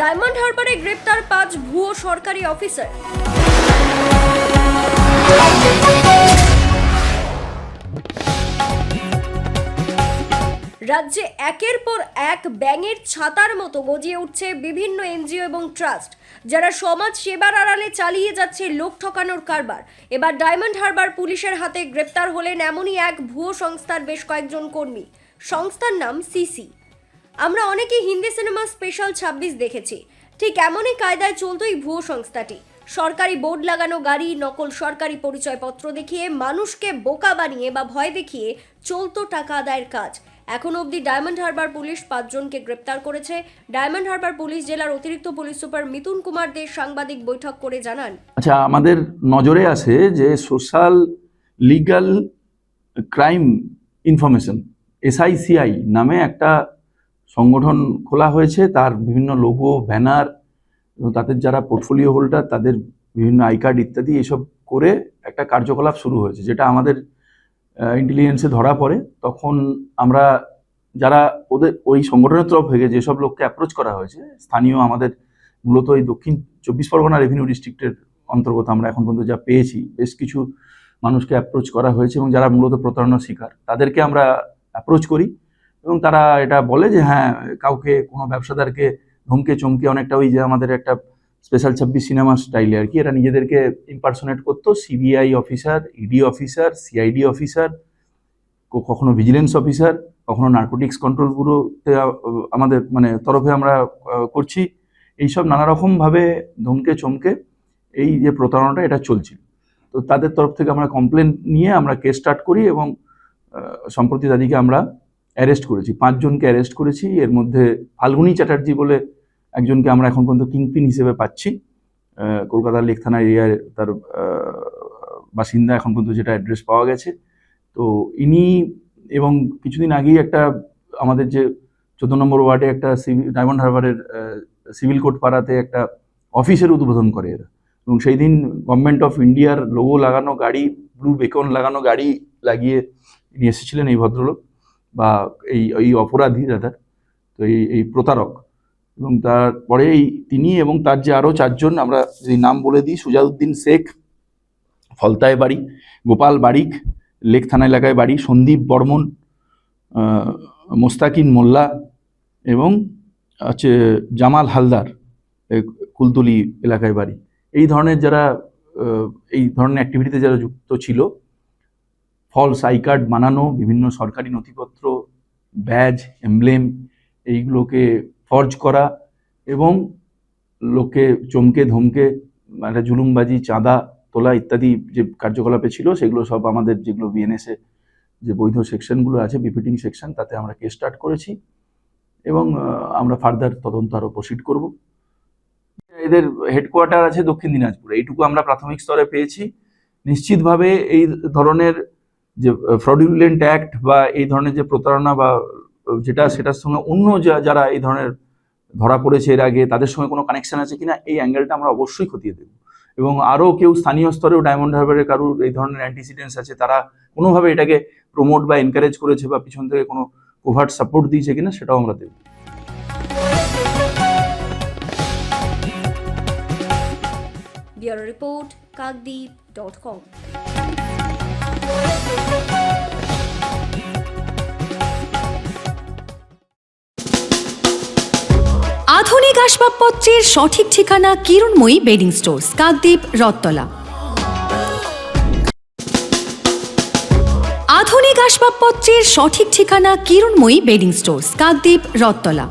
Diamond হারবারে গ্রেপ্তার পাঁচ ভুয়ো সরকারি অফিসার। রাজ্যে একের পর এক ব্যাঙের ছাতার মতো গজিয়ে উঠছে বিভিন্ন এনজিও এবং ট্রাস্ট, যারা সমাজ সেবার আড়ালে চালিয়ে যাচ্ছে লোক ঠকানোর কারবার। এবার ডায়মন্ড হারবার পুলিশের হাতে গ্রেপ্তার হলেন এমনই এক ভুয়ো সংস্থার বেশ কয়েকজন কর্মী। সংস্থার নাম সিসি। আমরা অনেকে হিন্দি সিনেমা স্পেশাল ছাব্বিশ দেখেছি। ঠিক এমনই কায়দায় চলতো এই ভুয়ো সংস্থাটি। সরকারি বোর্ড লাগানো গাড়ি, নকল সরকারি পরিচয়পত্র দেখিয়ে মানুষকে বোকা বানিয়ে বা ভয় দেখিয়ে চলতো টাকা আদায়ের কাজ। এখন অবধি ডায়মন্ড হারবার পুলিশ পাঁচজনকে গ্রেপ্তার করেছে। ডায়মন্ড হারবার পুলিশ জেলার অতিরিক্ত পুলিশ সুপার মিতুন কুমার দে সাংবাদিক বৈঠক করে জানান। আচ্ছা আমাদের নজরে আছে যে social legal crime information, SICI নামে একটা সংগঠন খোলা হয়েছে, তার বিভিন্ন লোগো ব্যানার এবং তাদের যারা পোর্টফোলিও হোল্ডার তাদের বিভিন্ন আই কার্ড ইত্যাদি এসব করে একটা কার্যকলাপ শুরু হয়েছে, যেটা আমাদের ইন্টেলিজেন্সে ধরা পড়ে। তখন আমরা যারা ওদের, ওই সংগঠনের তরফ থেকে যেসব লোককে অ্যাপ্রোচ করা হয়েছে, স্থানীয় আমাদের মূলত এই দক্ষিণ চব্বিশ পরগনা রেভিনিউ ডিস্ট্রিক্টের অন্তর্গত আমরা এখন পর্যন্ত যা পেয়েছি, বেশ কিছু মানুষকে অ্যাপ্রোচ করা হয়েছে এবং যারা মূলত প্রতারণার শিকার, তাদেরকে আমরা অ্যাপ্রোচ করি। এবং তারা এটা বলে যে হ্যাঁ কাউকে, কোনো ব্যবসাদারকে ধমকে, চমকে অনেকটা ওই যে আমাদের একটা স্পেশাল ছাব্বিশ সিনেমা স্টাইলে আর কি। এরা নিজেদেরকে ইম্পার্সোনেট করতো CBI officer ED officer CID officer কখনো ভিজিলেন্স অফিসার কখনো নার্কোটিক্স কন্ট্রোল ব্যুরোতে আমাদের মানে তরফে আমরা করছি। এইসব নানা রকমভাবে ধমকে, চমকে এই যে প্রতারণাটা এটা চলছিল। তো তাদের তরফ থেকে আমরা কমপ্লেন নিয়ে আমরা কেস স্টার্ট করি এবং সম্প্রতি তাদেরকে আমরা অ্যারেস্ট করেছি, পাঁচজনকে অ্যারেস্ট করেছি। এর মধ্যে ফাল্গুনি চ্যাটার্জি বলে একজনকে আমরা এখন পর্যন্ত কিংপিন হিসেবে পাচ্ছি। কলকাতার লেক থানা এরিয়ায় তার বাসিন্দা এখন পর্যন্ত যেটা অ্যাড্রেস পাওয়া গেছে। তো ইনি এবং কিছুদিন আগেই একটা আমাদের যে চোদ্দ নম্বর ওয়ার্ডে একটা সিভিল ডায়মন্ড হারবারের সিভিল কোর্ট পাড়াতে একটা অফিসের উদ্বোধন করে এরা। এবং সেই দিন গভর্নমেন্ট অফ ইন্ডিয়ার লোগো লাগানো গাড়ি, ব্লু বেকন লাগানো গাড়ি লাগিয়ে ইনি এসেছিলেন এই ভদ্রলোক। বা এই এই অপরাধী দাদা তো এই এই প্রতারক এবং তারপরে এই তিনি এবং তার যে আরও চারজন, আমরা যদি নাম বলে দিই, সুজাউদ্দিন শেখ ফলতায় বাড়ি, গোপাল বারিক, লেক থানা এলাকায় বাড়ি, সন্দীপ বর্মন মোস্তাকিন মোল্লা এবং হচ্ছে জামাল হালদার কুলতলি এলাকায় বাড়ি। এই ধরনের যারা এই ধরনের অ্যাক্টিভিটিতে যারা যুক্ত ছিল ফলস আই কার্ড বানানো, বিভিন্ন সরকারি নথিপত্র ব্যাজ এমব্লেম এইগুলোকে ফর্জ করা এবং লোকে চমকে ধমকে একটা জুলুমবাজি, চাঁদা তোলা ইত্যাদি যে কার্যকলাপে ছিল, সেগুলো সব আমাদের যেগুলো বিএনএসএ যে বৈধ সেকশনগুলো আছে বিপিটিং সেকশন তাতে আমরা কেস স্টার্ট করেছি এবং আমরা ফার্দার তদন্ত আরও প্রসিড করব। এদের হেডকোয়ার্টার আছে দক্ষিণ দিনাজপুরে, এইটুকু আমরা প্রাথমিক স্তরে পেয়েছি। নিশ্চিতভাবে এই ধরনের যে ফ্রডুলেন্ট অ্যাক্ট বা এই ধরনের যে প্রতারণা বা যেটা, সেটার সঙ্গে অন্য যারা এই ধরনের ধরা পড়েছে এর আগে, তাদের সঙ্গে কোনো কানেকশন আছে কিনা, এই অ্যাঙ্গেলটা আমরা অবশ্যই খতিয়ে দেব এবং আরও কেউ স্থানীয় স্তরেও ডায়মন্ড হারবারের কারুর এই ধরনের অ্যান্টিসিডেন্টস আছে, তারা কোনোভাবে এটাকে প্রমোট বা এনকারেজ করেছে বা পিছন থেকে কোনো কোভার্ট সাপোর্ট দিয়েছে কিনা, সেটাও আমরা দেব bureau report, Kakdwip dot com. আধুনিক আসবাবপত্রের সঠিক ঠিকানা কিরণময়ী বেডিং স্টোর্স কাকদ্বীপ রত্তলা আধুনিক আসবাবপত্রের সঠিক ঠিকানা কিরণময়ী বেডিং স্টোর্স কাকদ্বীপ রত্তলা